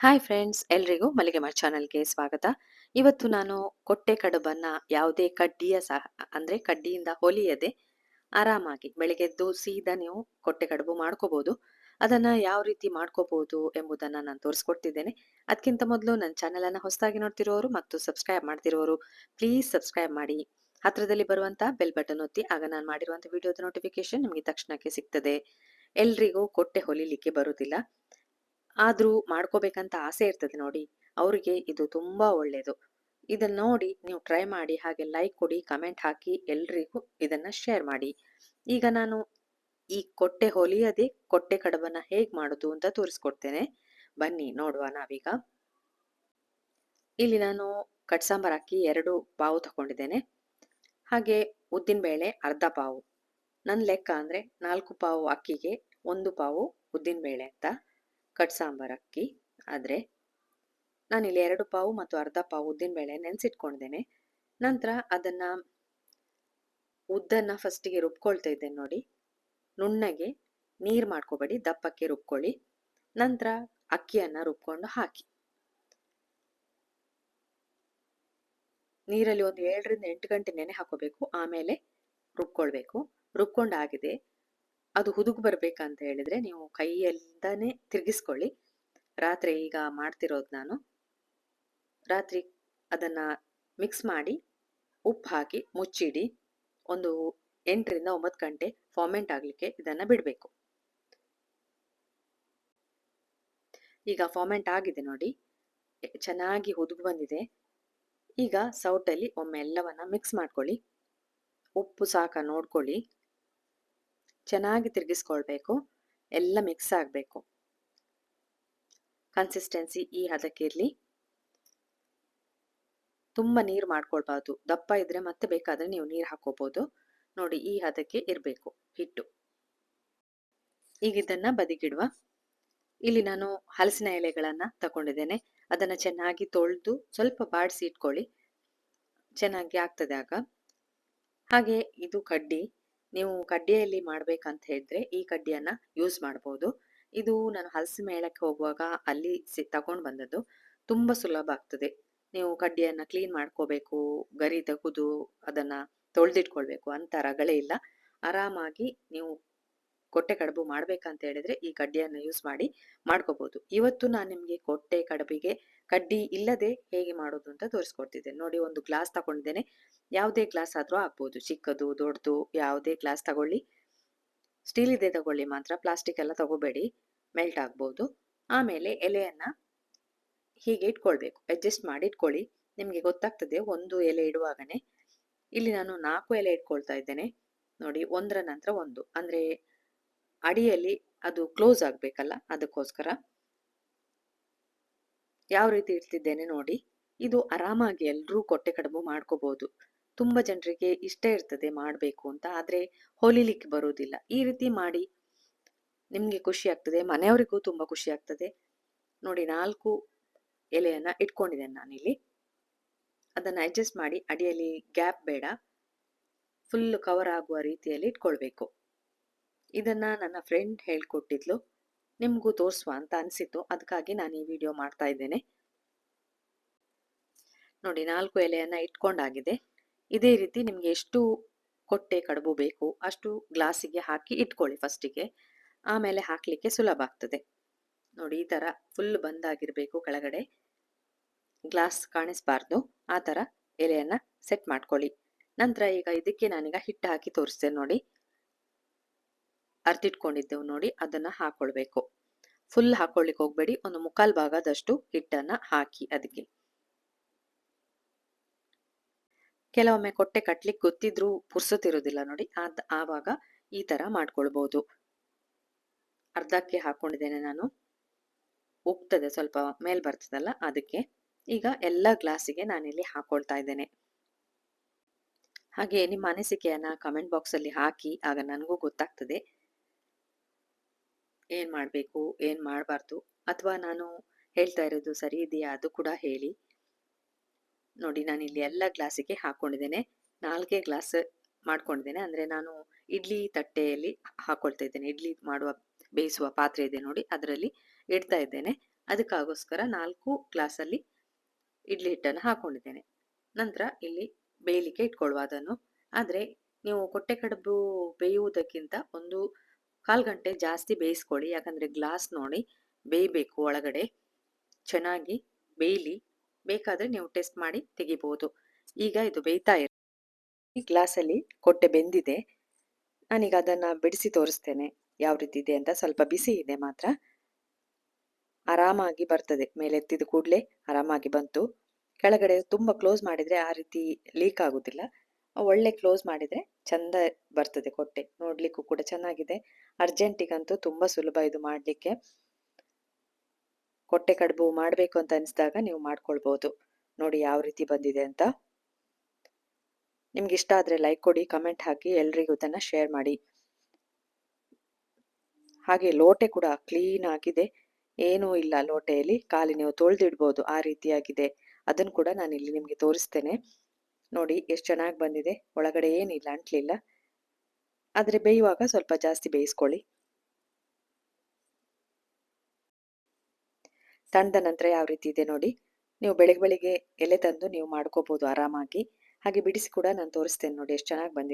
Hi friends ಎಲ್ರಿಗೂ ಮಲ್ಲಿಗೆ ಮರ್ ಚಾನಲ್ಗೆ ಸ್ವಾಗತ. ಇವತ್ತು ನಾನು ಕೊಟ್ಟೆ ಕಡುಬನ್ನ ಯಾವುದೇ ಕಡ್ಡಿಯ ಸಹ, ಅಂದ್ರೆ ಕಡ್ಡಿಯಿಂದ ಹೊಲಿಯದೆ ಆರಾಮಾಗಿ ಬೆಳಗ್ಗೆದ್ದು ಸೀದಾ ನೀವು ಕೊಟ್ಟೆ ಕಡುಬು ಮಾಡ್ಕೋಬಹುದು ಅದನ್ನ ಯಾವ ರೀತಿ ಮಾಡ್ಕೋಬಹುದು ಎಂಬುದನ್ನ ನಾನು ತೋರಿಸ್ಕೊಡ್ತಿದ್ದೇನೆ. ಅದಕ್ಕಿಂತ ಮೊದಲು ನನ್ನ ಚಾನೆಲ್ ಅನ್ನ ಹೊಸದಾಗಿ ನೋಡ್ತಿರೋರು ಮತ್ತು ಸಬ್ಸ್ಕ್ರೈಬ್ ಮಾಡ್ತಿರೋರು ಪ್ಲೀಸ್ ಸಬ್ಸ್ಕ್ರೈಬ್ ಮಾಡಿ. ಹತ್ರದಲ್ಲಿ ಬರುವಂತ ಬೆಲ್ ಬಟನ್ ಒತ್ತಿ, ಆಗ ನಾನು ಮಾಡಿರುವಂಥ ವಿಡಿಯೋದ ನೋಟಿಫಿಕೇಶನ್ ನಿಮಗೆ ತಕ್ಷಣಕ್ಕೆ ಸಿಗ್ತದೆ. ಎಲ್ರಿಗೂ ಕೊಟ್ಟೆ ಹೊಲಿಲಿಕ್ಕೆ ಬರುವುದಿಲ್ಲ ಆದ್ರೂ ಮಾಡ್ಕೋಬೇಕಂತ ಆಸೆ ಇರ್ತದೆ ನೋಡಿ. ಅವರಿಗೆ ಇದು ತುಂಬಾ ಒಳ್ಳೆಯದು ಇದನ್ನ ನೋಡಿ ನೀವು ಟ್ರೈ ಮಾಡಿ, ಹಾಗೆ ಲೈಕ್ ಕೊಡಿ ಕಮೆಂಟ್ ಹಾಕಿ ಎಲ್ರಿಗೂ ಇದನ್ನ ಶೇರ್ ಮಾಡಿ. ಈಗ ನಾನು ಈ ಕೊಟ್ಟೆ ಹೊಲಿಯದೆ ಕೊಟ್ಟೆ ಕಡಬನ್ನ ಹೇಗೆ ಮಾಡೋದು ಅಂತ ತೋರಿಸ್ಕೊಡ್ತೇನೆ. ಬನ್ನಿ, ನೋಡುವ ನಾವೀಗ. ಇಲ್ಲಿ ನಾನು ಕಟ್ಸಾಂಬರ್ ಹಾಕಿ ಎರಡು ಪಾವು ತಗೊಂಡಿದ್ದೇನೆ ಹಾಗೆ ಉದ್ದಿನ ಬೇಳೆ ಅರ್ಧ ಪಾವು. ನನ್ನ ಲೆಕ್ಕ ಅಂದ್ರೆ ನಾಲ್ಕು ಪಾವು ಅಕ್ಕಿಗೆ ಒಂದು ಪಾವು ಉದ್ದಿನ ಬೇಳೆ ಅಂತ. ಕಟ್ ಸಾಂಬಾರು ಅಕ್ಕಿ. ಆದರೆ ನಾನಿಲ್ಲಿ ಎರಡು ಪಾವು ಮತ್ತು ಅರ್ಧ ಪಾವು ಬೇಳೆ ನೆನೆಸಿಟ್ಕೊಂಡಿದ್ದೇನೆ. ನಂತರ ಅದನ್ನು ಉದ್ದನ್ನು ಫಸ್ಟಿಗೆ ರುಬ್ಕೊಳ್ತಾ ಇದ್ದೇನೆ ನೋಡಿ. ನುಣ್ಣಗೆ ನೀರು ಮಾಡ್ಕೋಬೇಡಿ, ದಪ್ಪಕ್ಕೆ ರುಬ್ಕೊಳ್ಳಿ. ನಂತರ ಅಕ್ಕಿಯನ್ನು ರುಬ್ಕೊಂಡು ಹಾಕಿ. ನೀರಲ್ಲಿ ಒಂದು ಏಳರಿಂದ ಎಂಟು ಗಂಟೆ ನೆನೆ ಹಾಕೋಬೇಕು. ಆಮೇಲೆ ರುಬ್ಕೊಳ್ಬೇಕು. ರುಬ್ಕೊಂಡಾಗಿದೆ. ಅದು ಹುದುಗು ಬರ್ಬೇಕಂತ ಹೇಳಿದ್ರೆ ನೀವು ಕೈಯಲ್ದಾನೆ ತಿರುಗಿಸ್ಕೊಳ್ಳಿ. ರಾತ್ರಿ ಈಗ ಮಾಡ್ತಿರೋದು ನಾನು. ರಾತ್ರಿ ಅದನ್ನ ಮಿಕ್ಸ್ ಮಾಡಿ ಉಪ್ಪು ಹಾಕಿ ಮುಚ್ಚಿಡಿ. ಒಂದು ಎಂಟರಿಂದ ಒಂಬತ್ತು ಗಂಟೆ ಫಾರ್ಮೆಂಟ್ ಆಗಲಿಕ್ಕೆ ಇದನ್ನ ಬಿಡಬೇಕು. ಈಗ ಫಾರ್ಮೆಂಟ್ ಆಗಿದೆ ನೋಡಿ. ಚೆನ್ನಾಗಿ ಹುದುಗು ಬಂದಿದೆ. ಈಗ ಸೌಟಲ್ಲಿ ಒಮ್ಮೆ ಎಲ್ಲವನ್ನ ಮಿಕ್ಸ್ ಮಾಡ್ಕೊಳ್ಳಿ. ಉಪ್ಪು ಸಾಕ ನೋಡ್ಕೊಳ್ಳಿ. ಚೆನ್ನಾಗಿ ತಿರುಗಿಸ್ಕೊಳ್ಬೇಕು. ಎಲ್ಲ ಮಿಕ್ಸ್ ಆಗಬೇಕು. ಕನ್ಸಿಸ್ಟೆನ್ಸಿ ಈ ಹದಕ್ಕಿರಲಿ ತುಂಬ ನೀರು ಮಾಡ್ಕೊಳ್ಬಾರ್ದು. ದಪ್ಪ ಇದ್ರೆ ಮತ್ತೆ ಬೇಕಾದ್ರೆ ನೀವು ನೀರು ಹಾಕೋಬಹುದು ನೋಡಿ ಈ ಹದಕ್ಕೆ ಇರಬೇಕು. ಹಿಟ್ಟು. ಈಗ ಇದನ್ನ ಬದಿಗಿಡುವ. ಇಲ್ಲಿ ನಾನು ಹಲಸಿನ ಎಲೆಗಳನ್ನ ತಗೊಂಡಿದ್ದೇನೆ. ಅದನ್ನ ಚೆನ್ನಾಗಿ ತೊಳೆದು ಸ್ವಲ್ಪ ಬಾಡಿಸಿ ಇಟ್ಕೊಳ್ಳಿ. ಚೆನ್ನಾಗಿ ಆಗ್ತದೆ ಆಗ. ಹಾಗೆ ಇದು ಕಡ್ಡಿ. ನೀವು ಕಡ್ಡಿಯಲ್ಲಿ ಮಾಡ್ಬೇಕಂತ ಹೇಳಿದ್ರೆ ಈ ಕಡ್ಡಿಯನ್ನು ಯೂಸ್ ಮಾಡ್ಬೋದು. ಇದು ನಾನು ಹಲಸು ಮೇಳಕ್ಕೆ ಹೋಗುವಾಗ ಅಲ್ಲಿ ಸಿ, ತಗೊಂಡು ಬಂದದ್ದು. ತುಂಬ ಸುಲಭ ಆಗ್ತದೆ. ನೀವು ಕಡ್ಡಿಯನ್ನು ಕ್ಲೀನ್ ಮಾಡ್ಕೋಬೇಕು, ಗರಿ ತೆಗೆದು ಅದನ್ನ ತೊಳೆದಿಟ್ಕೊಳ್ಬೇಕು ಅಂತ ರಗಳೇ ಇಲ್ಲ. ಆರಾಮಾಗಿ ನೀವು ಕೊಟ್ಟೆ ಕಡುಬು ಮಾಡ್ಬೇಕಂತ ಹೇಳಿದ್ರೆ ಈ ಕಡ್ಡಿಯನ್ನು ಯೂಸ್ ಮಾಡಿ ಮಾಡ್ಕೋಬಹುದು ಇವತ್ತು ನಾನು ನಿಮಗೆ ಕೊಟ್ಟೆ ಕಡುಬಿಗೆ ಕಡ್ಡಿ ಇಲ್ಲದೆ ಹೇಗೆ ಮಾಡೋದು ಅಂತ ತೋರಿಸ್ಕೊಡ್ತಿದ್ದೇನೆ ನೋಡಿ ಒಂದು ಗ್ಲಾಸ್ ತಗೊಂಡಿದ್ದೇನೆ. ಯಾವುದೇ ಗ್ಲಾಸ್ ಆದರೂ ಆಗ್ಬೋದು ಚಿಕ್ಕದು, ದೊಡ್ಡದು, ಯಾವುದೇ ಗ್ಲಾಸ್ ತಗೊಳ್ಳಿ. ಸ್ಟೀಲ್ ಇದೆ ತಗೊಳ್ಳಿ ಮಾತ್ರ. ಪ್ಲಾಸ್ಟಿಕ್ ಎಲ್ಲ ತಗೋಬೇಡಿ. ಮೆಲ್ಟ್ ಆಗ್ಬೋದು. ಆಮೇಲೆ ಎಲೆಯನ್ನ ಹೀಗೆ ಇಟ್ಕೊಳ್ಬೇಕು. ಅಡ್ಜಸ್ಟ್ ಮಾಡಿ ಇಟ್ಕೊಳ್ಳಿ. ನಿಮಗೆ ಗೊತ್ತಾಗ್ತದೆ, ಒಂದು ಎಲೆ ಇಡುವಾಗನೆ ಇಲ್ಲಿ ನಾನು ನಾಲ್ಕು ಎಲೆ ಇಟ್ಕೊಳ್ತಾ ಇದ್ದೇನೆ. ನೋಡಿ, ಒಂದರ ನಂತರ ಒಂದು. ಅಂದ್ರೆ ಅಡಿಯಲ್ಲಿ ಅದು ಕ್ಲೋಸ್ ಆಗಬೇಕಲ್ಲ, ಅದಕ್ಕೋಸ್ಕರ. ಯಾವ ರೀತಿ ಇಡ್ತಿದ್ದೇನೆ ನೋಡಿ, ಇದು ಆರಾಮಾಗಿ ಎಲ್ಲರೂ ಕೊಟ್ಟೆ ಕಡುಬು ಮಾಡ್ಕೋಬಹುದು ತುಂಬಾ ಜನರಿಗೆ ಇಷ್ಟ ಇರ್ತದೆ ಮಾಡಬೇಕು ಅಂತ, ಆದ್ರೆ ಹೊಲಿಲಿಕ್ಕೆ ಬರುವುದಿಲ್ಲ. ಈ ರೀತಿ ಮಾಡಿ ನಿಮ್ಗೆ ಖುಷಿ ಆಗ್ತದೆ, ಮನೆಯವರಿಗೂ ತುಂಬಾ ಖುಷಿ ಆಗ್ತದೆ. ನೋಡಿ, ನಾಲ್ಕು ಎಲೆಯನ್ನ ಇಟ್ಕೊಂಡಿದ್ದೇನೆ ನಾನಿಲ್ಲಿ. ಅದನ್ನ ಅಡ್ಜಸ್ಟ್ ಮಾಡಿ, ಅಡಿಯಲ್ಲಿ ಗ್ಯಾಪ್ ಬೇಡ. ಫುಲ್ ಕವರ್ ಆಗುವ ರೀತಿಯಲ್ಲಿ ಇಟ್ಕೊಳ್ಬೇಕು. ಇದನ್ನ ನನ್ನ ಫ್ರೆಂಡ್ ಹೇಳ್ಕೊಟ್ಟಿದ್ಲು. ನಿಮ್ಗೂ ತೋರಿಸುವ ಅಂತ ಅನ್ಸಿತ್ತು. ಅದಕ್ಕಾಗಿ ನಾನು ಈ ವಿಡಿಯೋ ಮಾಡ್ತಾ ಇದ್ದೇನೆ. ನೋಡಿ, ನಾಲ್ಕು ಎಲೆಯನ್ನ ಇಟ್ಕೊಂಡಾಗಿದೆ. ಇದೇ ರೀತಿ ನಿಮಗೆ ಎಷ್ಟು ಕೊಟ್ಟೆ ಕಡುಬು ಬೇಕು, ಅಷ್ಟು ಗ್ಲಾಸಿಗೆ ಹಾಕಿ ಇಟ್ಕೊಳ್ಳಿ ಫಸ್ಟಿಗೆ. ಆಮೇಲೆ ಹಾಕಲಿಕ್ಕೆ ಸುಲಭ ಆಗ್ತದೆ. ನೋಡಿ, ಈ ತರ ಫುಲ್ ಬಂದಾಗಿರಬೇಕು ಕೆಳಗಡೆ. ಗ್ಲಾಸ್ ಕಾಣಿಸ್ಬಾರ್ದು. ಆ ತರ ಎಲೆಯನ್ನ ಸೆಟ್ ಮಾಡ್ಕೊಳ್ಳಿ. ನಂತರ ಈಗ ಇದಕ್ಕೆ ನಾನೀಗ ಹಿಟ್ಟು ಹಾಕಿ ತೋರಿಸ್ತೇನೆ ನೋಡಿ. ಅರ್ತಿಟ್ಕೊಂಡಿದ್ದೆವು ನೋಡಿ, ಅದನ್ನ ಹಾಕೊಳ್ಬೇಕು. ಫುಲ್ ಹಾಕೊಳ್ಳಿಕ್ಕೆ ಹೋಗ್ಬೇಡಿ, ಒಂದು ಮುಕ್ಕಾಲ್ ಭಾಗದಷ್ಟು ಹಿಟ್ಟನ್ನ ಹಾಕಿ ಅದಕ್ಕೆ ಕೆಲವೊಮ್ಮೆ ಕೊಟ್ಟೆ ಕಟ್ಲಿಕ್ಕೆ ಗೊತ್ತಿದ್ರೂ ಪುರ್ಸುತ್ತಿರೋದಿಲ್ಲ ನೋಡಿ ಅದ್ ಆವಾಗ ಈ ತರ ಮಾಡ್ಕೊಳ್ಬಹುದು ಅರ್ಧಕ್ಕೆ ಹಾಕೊಂಡಿದ್ದೇನೆ ನಾನು. ಉಗ್ತದೆ, ಸ್ವಲ್ಪ ಮೇಲ್ ಬರ್ತದಲ್ಲ, ಅದಕ್ಕೆ. ಈಗ ಎಲ್ಲ ಗ್ಲಾಸಿಗೆ ನಾನಿಲ್ಲಿ ಹಾಕೊಳ್ತಾ ಇದ್ದೇನೆ. ಹಾಗೆ ನಿಮ್ಮ ಅನಿಸಿಕೆಯನ್ನ ಕಮೆಂಟ್ ಬಾಕ್ಸ್ ಅಲ್ಲಿ ಹಾಕಿ, ಆಗ ನನಗೂ ಗೊತ್ತಾಗ್ತದೆ. ಏನ್ ಮಾಡಬೇಕು, ಏನು ಮಾಡಬಾರ್ದು ಅಥವಾ ನಾನು ಹೇಳ್ತಾ ಇರೋದು ಸರಿ ಇದೆಯಾ ಅದು ಕೂಡ ಹೇಳಿ. ನೋಡಿ ನಾನು ಇಲ್ಲಿ ಎಲ್ಲ ಗ್ಲಾಸಿಗೆ ಹಾಕೊಂಡಿದ್ದೇನೆ. ನಾಲ್ಕೇ ಗ್ಲಾಸ್ ಮಾಡ್ಕೊಂಡಿದ್ದೇನೆ. ಅಂದ್ರೆ ನಾನು ಇಡ್ಲಿ ತಟ್ಟೆಯಲ್ಲಿ ಹಾಕೊಳ್ತಾ ಇದ್ದೇನೆ. ಇಡ್ಲಿ ಮಾಡುವ, ಬೇಯಿಸುವ ಪಾತ್ರೆ ಇದೆ ನೋಡಿ ಅದರಲ್ಲಿ ಇಡ್ತಾ ಇದ್ದೇನೆ. ಅದಕ್ಕಾಗೋಸ್ಕರ ನಾಲ್ಕು ಗ್ಲಾಸಲ್ಲಿ ಇಡ್ಲಿ ಹಿಟ್ಟನ್ನು ಹಾಕೊಂಡಿದ್ದೇನೆ. ನಂತರ ಇಲ್ಲಿ ಬೇಯಲಿಕ್ಕೆ ಇಟ್ಕೊಳ್ಳುವ ಅದನ್ನು. ಆದರೆ ನೀವು ಕೊಟ್ಟೆ ಕಡುಬು ಬೇಯುವುದಕ್ಕಿಂತ ಒಂದು ಕಾಲು ಗಂಟೆ ಜಾಸ್ತಿ ಬೇಯಿಸ್ಕೊಳ್ಳಿ ಯಾಕಂದರೆ ಗ್ಲಾಸ್ ನೋಡಿ ಬೇಯಬೇಕು ಒಳಗಡೆ. ಚೆನ್ನಾಗಿ ಬೇಯಲಿ. ಬೇಕಾದರೆ ನೀವು ಟೆಸ್ಟ್ ಮಾಡಿ ತೆಗಿಬೋದು. ಈಗ ಇದು ಬೇಯ್ತಾ ಇರ, ಈ ಗ್ಲಾಸಲ್ಲಿ ಕೊಟ್ಟೆ ಬೆಂದಿದೆ. ನಾನೀಗ ಅದನ್ನು ಬಿಡಿಸಿ ತೋರಿಸ್ತೇನೆ ಯಾವ ರೀತಿ ಇದೆ ಅಂತ. ಸ್ವಲ್ಪ ಬಿಸಿ ಇದೆ ಮಾತ್ರ. ಆರಾಮಾಗಿ ಬರ್ತದೆ. ಮೇಲೆ ಎತ್ತಿದ ಕೂಡಲೇ ಆರಾಮಾಗಿ ಬಂತು. ಕೆಳಗಡೆ ತುಂಬ ಕ್ಲೋಸ್ ಮಾಡಿದರೆ ಆ ರೀತಿ ಲೀಕ್ ಆಗೋದಿಲ್ಲ. ಒಳ್ಳೆ ಕ್ಲೋಸ್ ಮಾಡಿದರೆ ಚಂದ ಬರ್ತದೆ ಕೊಟ್ಟೆ. ನೋಡಲಿಕ್ಕೂ ಕೂಡ ಚೆನ್ನಾಗಿದೆ. ಅರ್ಜೆಂಟಿಗಂತೂ ತುಂಬ ಸುಲಭ ಇದು ಮಾಡಲಿಕ್ಕೆ. ಕೊಟ್ಟೆ ಕಡುಬು ಮಾಡಬೇಕು ಅಂತ ಅನಿಸಿದಾಗ ನೀವು ಮಾಡ್ಕೊಳ್ಬೋದು. ನೋಡಿ ಯಾವ ರೀತಿ ಬಂದಿದೆ ಅಂತ. ನಿಮ್ಗೆ ಇಷ್ಟ ಆದರೆ ಲೈಕ್ ಕೊಡಿ ಕಮೆಂಟ್ ಹಾಕಿ, ಎಲ್ರಿಗೂ ಇದನ್ನು ಶೇರ್ ಮಾಡಿ. ಹಾಗೆ ಲೋಟೆ ಕೂಡ ಕ್ಲೀನ್ ಆಗಿದೆ. ಏನೂ ಇಲ್ಲ ಲೋಟೆಯಲ್ಲಿ. ಖಾಲಿ ನೀವು ತೊಳೆದಿಡ್ಬೋದು, ಆ ರೀತಿಯಾಗಿದೆ. ಅದನ್ನು ಕೂಡ ನಾನು ಇಲ್ಲಿ ನಿಮಗೆ ತೋರಿಸ್ತೇನೆ. ನೋಡಿ ಎಷ್ಟು ಚೆನ್ನಾಗಿ ಬಂದಿದೆ. ಒಳಗಡೆ ಏನಿಲ್ಲ ಅಂಟ್ಲಿಲ್ಲ. ಆದರೆ ಬೇಯುವಾಗ ಸ್ವಲ್ಪ ಜಾಸ್ತಿ ಬೇಯಿಸ್ಕೊಳ್ಳಿ. ತಂದ ನಂತರ ಯಾವ ರೀತಿ ಇದೆ ನೋಡಿ. ನೀವು ಬೆಳಗ್ಗೆ ಬೆಳಿಗ್ಗೆ ಎಲೆ ತಂದು ನೀವು ಮಾಡ್ಕೋಬಹುದು ಆರಾಮಾಗಿ. ಹಾಗೆ ಬಿಡಿಸಿ ಕೂಡ ನಾನು ತೋರಿಸ್ತೇನೆ ನೋಡಿ ಎಷ್ಟು ಚೆನ್ನಾಗಿ ಬಂದಿದೆ.